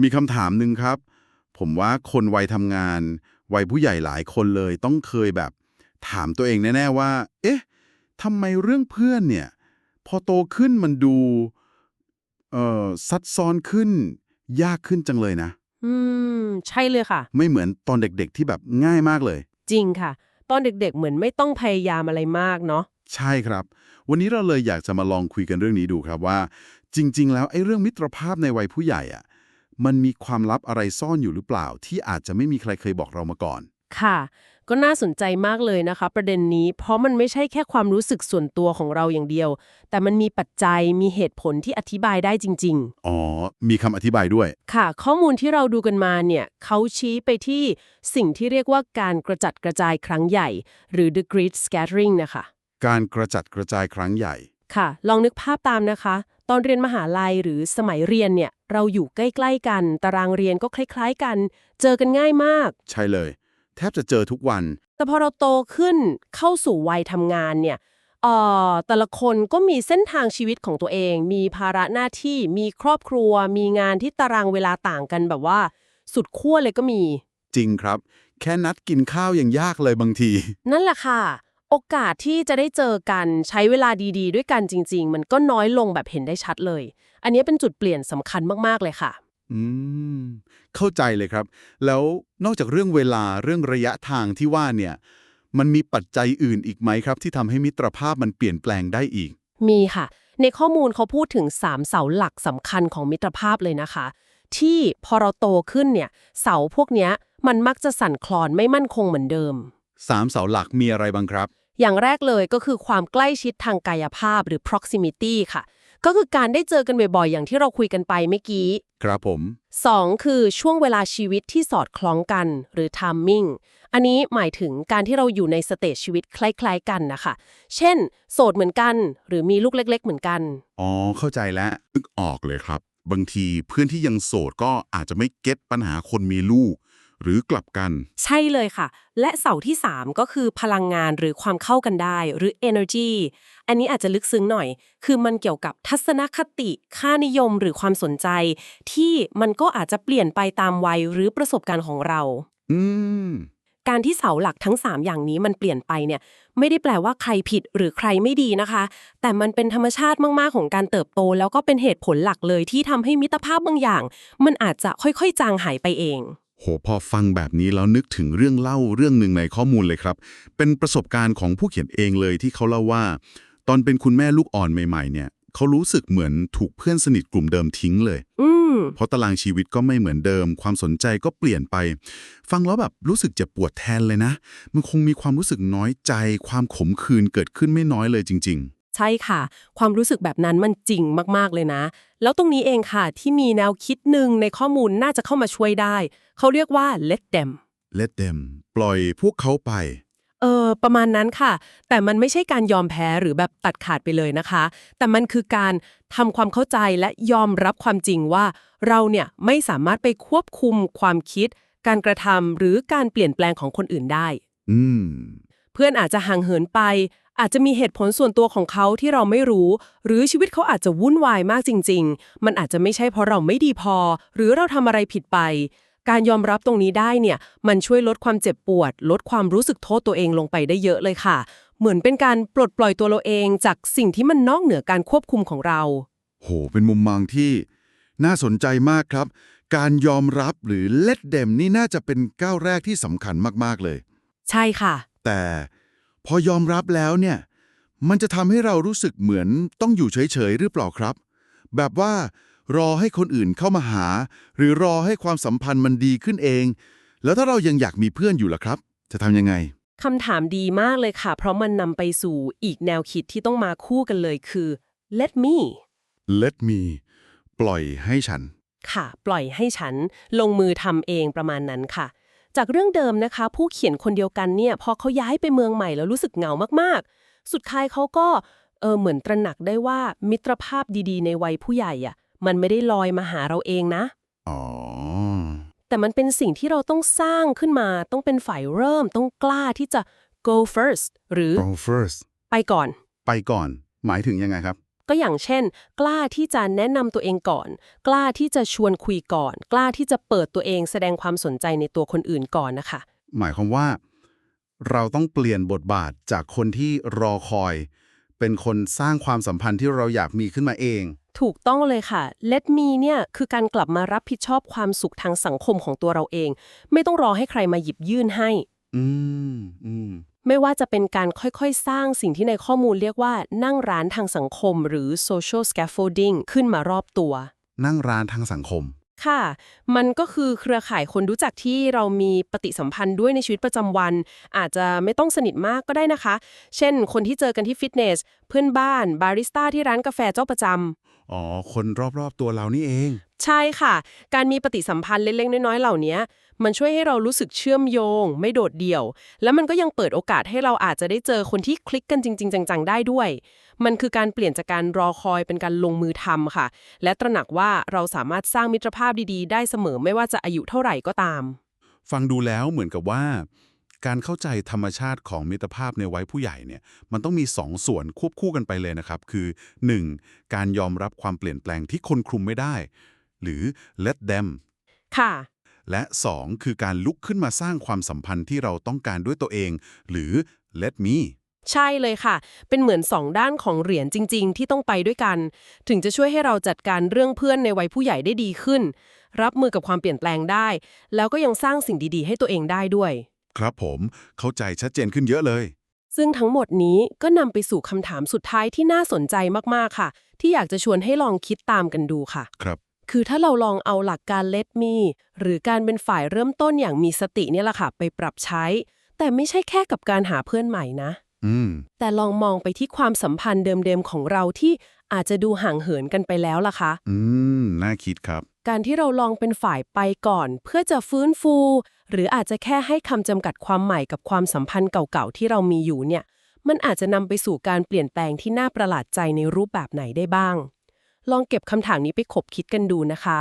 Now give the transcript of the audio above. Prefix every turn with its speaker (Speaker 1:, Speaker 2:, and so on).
Speaker 1: มีคำถามหนึ่งครับ ผมว่าคนวัยทำงาน วัยผู้ใหญ่หลายคนเลยต้องเคยแบบ ถามตัวเองแน่ ๆ ว่า เอ๊ะทำไมเรื่องเพื่อนเนี่ย พอโตขึ้นมันดูเอ่อซับซ้อนขึ้น ยากขึ้นจังเลยนะ
Speaker 2: อืม ใช่เลยค่ะ
Speaker 1: ไม่เหมือนตอนเด็กๆที่แบบง่ายมากเลย
Speaker 2: จริงค่ะ ตอนเด็กๆเหมือนไม่ต้องพยายามอะไรมากเนาะ
Speaker 1: ใช่ครับ วันนี้เราเลยอยากจะมาลองคุยกันเรื่องนี้ดูครับว่า จริง ๆ แล้วไอ้เรื่องมิตรภาพในวัยผู้ใหญ่อะ มันมีความลับอะไรซ่อนอยู่หรือเปล่า ที่อาจจะไม่มีใครเคยบอกเรามาก่อน
Speaker 2: ค่ะ ก็น่าสนใจมากเลยนะคะ ประเด็นนี้ เพราะมันไม่ใช่แค่ความรู้สึกส่วนตัวของเราอย่างเดียว แต่มันมีปัจจัยมีเหตุผลที่อธิบายได้จริง
Speaker 1: อ๋อ มีคำอธิบายด้วย
Speaker 2: ๆค่ะ ข้อมูลที่เราดูกันมาเนี่ยเขาชี้ไปที่สิ่งที่เรียกว่าการกระจัดกระจายครั้งใหญ่ หรือ the great scattering นะคะ
Speaker 1: การกระจัดกระจายครั้งใหญ่
Speaker 2: ค่ะ ลองนึกภาพตามนะคะ ตอนเรียนมหาลัยหรือสมัยเรียนเนี่ย เราอยู่ใกล้ๆกัน ตารางเรียนก็คล้ายๆกัน เจอกันง่ายมาก
Speaker 1: ใช่เลย แทบจะเจอทุกวัน
Speaker 2: แต่พอเราโตขึ้นเข้าสู่วัยทำงานเนี่ยเอ่อแต่ละคนก็มีเส้นทางชีวิตของตัวเอง มีภาระหน้าที่ มีครอบครัว มีงานที่ตารางเวลาต่างกันแบบว่า สุดขั้วเลยก็มี
Speaker 1: จริงครับ แค่นัดกินข้าวยังยากเลยบางที
Speaker 2: นั่นแหละค่ะ โอกาสที่จะได้เจอกันใช้เวลาดีๆ ด้วยกันจริง ๆ มันก็น้อยลงแบบเห็นได้ชัดเลย อันนี้เป็นจุดเปลี่ยนสำคัญมากๆเลยค่ะ
Speaker 1: อืม เข้าใจเลยครับ แล้วนอกจากเรื่องเวลาเรื่องระยะทางที่ว่าเนี่ย มันมีปัจจัยอื่นอีกไหมครับ ที่ทำให้มิตรภาพมันเปลี่ยนแปลงได้อีก
Speaker 2: มีค่ะ ในข้อมูลเขาพูดถึง 3 เสาหลักสำคัญของมิตรภาพเลยนะคะ ที่พอเราโตขึ้นเนี่ย เสาพวกเนี้ยมันมักจะสั่นคลอนไม่มั่นคงเหมือนเดิม
Speaker 1: สามเสาหลักมีอะไรบ้างครับ
Speaker 2: อย่างแรกเลยก็คือความใกล้ชิดทางกายภาพหรือ proximity ค่ะ ก็คือการได้เจอกันบ่อยๆ อย่างที่เราคุยกันไปเมื่อกี้
Speaker 1: ครับผม
Speaker 2: 2 คือช่วงเวลาชีวิตที่สอดคล้องกันหรือ timing อันนี้หมายถึงการที่เราอยู่ในสเตจชีวิตคล้ายๆกันนะคะ เช่น โสดเหมือนกัน หรือมีลูกเล็ก ๆ เหมือนกัน
Speaker 1: อ๋อ เข้าใจแล้ว
Speaker 3: นึกออกเลยครับ บางทีเพื่อนที่ยังโสดก็อาจจะไม่เก็ตปัญหาคนมีลูก หรือกลับกัน
Speaker 2: ใช่เลยค่ะ และเสาที่ 3 ก็คือพลังงานหรือความเข้ากันได้ หรือ energy อันนี้อาจจะลึกซึ้งหน่อย คือมันเกี่ยวกับทัศนคติ ค่านิยมหรือความสนใจ ที่มันก็อาจจะเปลี่ยนไปตามวัยหรือประสบการณ์ของเรา
Speaker 1: อืม
Speaker 2: การที่เสาหลักทั้ง 3 อย่างนี้มันเปลี่ยนไปเนี่ย ไม่ได้แปลว่าใครผิดหรือใครไม่ดีนะคะ แต่มันเป็นธรรมชาติมากๆของการเติบโต แล้วก็เป็นเหตุผลหลักเลยที่ทำให้มิตรภาพบางอย่าง มันอาจจะค่อยๆ จางหายไปเอง
Speaker 3: โหพอฟังแบบนี้แล้วนึกถึงเรื่องเล่าเรื่องหนึ่งในข้อมูลเลยครับ เป็นประสบการณ์ของผู้เขียนเองเลยที่เขาเล่าว่า ตอนเป็นคุณแม่ลูกอ่อนใหม่ๆเนี่ยเขารู้สึกเหมือนถูกเพื่อนสนิทกลุ่มเดิมทิ้งเลย
Speaker 2: อืม
Speaker 3: เพราะตารางชีวิตก็ไม่เหมือนเดิม ความสนใจก็เปลี่ยนไป ฟังแล้วแบบรู้สึกเจ็บปวดแทนเลยนะ มันคงมีความรู้สึกน้อยใจ ความขมขื่นเกิดขึ้นไม่น้อยเลยจริง
Speaker 2: ใช่ค่ะ ความรู้สึกแบบนั้นมันจริงมาก ๆ เลยนะ แล้วตรงนี้เองค่ะที่มีแนวคิดหนึ่งในข้อมูลน่าจะเข้ามาช่วยได้ เขาเรียกว่า let them
Speaker 3: ๆ Let them ปล่อยพวกเขาไป
Speaker 2: เออประมาณนั้นค่ะ แต่มันไม่ใช่การยอมแพ้หรือแบบตัดขาดไปเลยนะคะ แต่มันคือการทำความเข้าใจและยอมรับความจริงว่า เราเนี่ยไม่สามารถไปควบคุมความคิด การกระทำหรือการเปลี่ยนแปลงของคนอื่นได้
Speaker 3: อืม
Speaker 2: เพื่อนอาจจะห่างเหินไป อาจจะมีเหตุผลส่วนตัวของเขาที่เราไม่รู้ หรือชีวิตเขาอาจจะวุ่นวายมากจริง ๆ มันอาจจะไม่ใช่เพราะเราไม่ดีพอ หรือเราทำอะไรผิดไป การยอมรับตรงนี้ได้เนี่ย มันช่วยลดความเจ็บปวด ลดความรู้สึกโทษตัวเองลงไปได้เยอะเลยค่ะ เหมือนเป็นการปลดปล่อยตัวเราเอง จากสิ่งที่มันนอกเหนือการควบคุมของเรา
Speaker 1: โห เป็นมุมมองที่น่าสนใจมากครับ การยอมรับหรือเล็ดเดมนี่น่าจะเป็นก้าวแรกที่สำคัญมากๆเลย
Speaker 2: ใช่ค่ะ
Speaker 1: แต่พอยอมรับแล้วเนี่ย มันจะทำให้เรารู้สึกเหมือนต้องอยู่เฉยๆหรือเปล่าครับ แบบว่า รอให้คนอื่นเข้ามาหา หรือรอให้ความสัมพันธ์มันดีขึ้นเอง แล้วถ้าเรายังอยากมีเพื่อนอยู่ล่ะครับ จะทำยังไง
Speaker 2: คำถามดีมากเลยค่ะ เพราะมันนำไปสู่อีกแนวคิดที่ต้องมาคู่กันเลยคือ let me
Speaker 1: Let me ปล่อยให้ฉัน
Speaker 2: ค่ะ ปล่อยให้ฉันลงมือทำเองประมาณนั้นค่ะ จากเรื่องเดิมนะคะ ผู้เขียนคนเดียวกันเนี่ยพอเขาย้ายไปเมืองใหม่แล้วรู้สึกเหงามากๆ สุดท้ายเขาก็เออเหมือนตระหนักได้ว่ามิตรภาพดีๆ ในวัยผู้ใหญ่อะ มันไม่ได้ลอยมาหาเราเองนะ
Speaker 1: อ๋อ
Speaker 2: แต่มันเป็นสิ่งที่เราต้องสร้างขึ้นมา ต้องเป็นฝ่ายเริ่ม ต้องกล้าที่จะ go first หรือ
Speaker 1: go first
Speaker 2: ไปก่อน
Speaker 1: ไปก่อน หมายถึงยังไงครับ
Speaker 2: ก็อย่างเช่น กล้าที่จะแนะนำตัวเองก่อน กล้าที่จะชวนคุยก่อน กล้าที่จะเปิดตัวเองแสดงความสนใจในตัวคนอื่นก่อนนะคะ
Speaker 1: หมายความว่า เราต้องเปลี่ยนบทบาทจากคนที่รอคอย เป็นคนสร้างความสัมพันธ์ที่เราอยากมีขึ้นมาเอง
Speaker 2: ถูกต้องเลยค่ะ Let Me เนี่ยคือการกลับมารับผิดชอบความสุขทางสังคมของตัวเราเอง ไม่ต้องรอให้ใครมาหยิบยื่นให้
Speaker 1: อืมอืม
Speaker 2: ไม่ว่าจะเป็นการค่อยๆ สร้างสิ่งที่ในข้อมูลเรียกว่านั่งร้านทางสังคม หรือ social scaffolding ขึ้นมารอบตัว
Speaker 1: นั่งร้านทางสังคม
Speaker 2: ค่ะ มันก็คือเครือข่ายคนรู้จักที่เรามีปฏิสัมพันธ์ด้วยในชีวิตประจำวัน อาจจะไม่ต้องสนิทมากก็ได้นะคะ เช่น คนที่เจอกันที่ฟิตเนส เพื่อนบ้าน บาริสต้าที่ร้านกาแฟเจ้าประจำ
Speaker 1: อ๋อ คนรอบๆตัวเรานี่เอง
Speaker 2: ใช่ค่ะ การมีปฏิสัมพันธ์เล็กๆ น้อยๆ เหล่านี้ มันช่วยให้เรารู้สึกเชื่อมโยง ไม่โดดเดี่ยว แล้วมันก็ยังเปิดโอกาสให้เราอาจจะได้เจอคนที่คลิกกันจริง ๆ จังๆ ได้ด้วย มันคือการเปลี่ยนจากการรอคอยเป็นการลงมือทำค่ะ และตระหนักว่าเราสามารถสร้างมิตรภาพดีๆ ได้เสมอไม่ว่าจะอายุเท่าไหร่ก็ตาม
Speaker 1: ฟังดูแล้วเหมือนกับว่า การเข้าใจธรรมชาติของมิตรภาพในวัยผู้ใหญ่เนี่ยมันต้องมีสองส่วนควบคู่กันไปเลยนะครับ คือ 1. การยอมรับความเปลี่ยนแปลงที่คนคลุมไม่ได้ หรือ let them
Speaker 2: ค่ะ
Speaker 1: และ 2. คือการลุกขึ้นมาสร้างความสัมพันธ์ที่เราต้องการด้วยตัวเอง หรือ let me
Speaker 2: ใช่เลยค่ะ เป็นเหมือนสองด้านของเหรียญจริง ๆ ที่ต้องไปด้วยกัน ถึงจะช่วยให้เราจัดการเรื่องเพื่อนในวัยผู้ใหญ่ได้ดีขึ้น รับมือกับความเปลี่ยนแปลงได้ แล้วก็ยังสร้างสิ่งดีๆ ให้ตัวเองได้ด้วย
Speaker 1: ครับผมเข้าใจชัดเจนขึ้นเยอะเลย
Speaker 2: ซึ่งทั้งหมดนี้ก็นำไปสู่คำถามสุดท้ายที่น่าสนใจมาก ๆ ค่ะ ที่อยากจะชวนให้ลองคิดตามกันดูค่ะ
Speaker 1: ครับ
Speaker 2: คือถ้าเราลองเอาหลักการ let me หรือการเป็นฝ่ายเริ่มต้นอย่างมีสติเนี่ยแหละค่ะ ไปปรับใช้ แต่ไม่ใช่แค่กับการหาเพื่อนใหม่นะ
Speaker 1: อืม
Speaker 2: แต่ลองมองไปที่ความสัมพันธ์เดิมๆของเราที่อาจจะดูห่างเหินกันไปแล้วล่ะคะ
Speaker 1: อืม น่าคิดครับ
Speaker 2: การที่เราลองเป็นฝ่ายไปก่อน เพื่อจะฟื้นฟู หรืออาจจะแค่ให้คำจำกัดความใหม่กับความสัมพันธ์เก่าๆที่เรามีอยู่เนี่ย มันอาจจะนำไปสู่การเปลี่ยนแปลงที่น่าประหลาดใจในรูปแบบไหนได้บ้าง ลองเก็บคำถามนี้ไปขบคิดกันดูนะคะ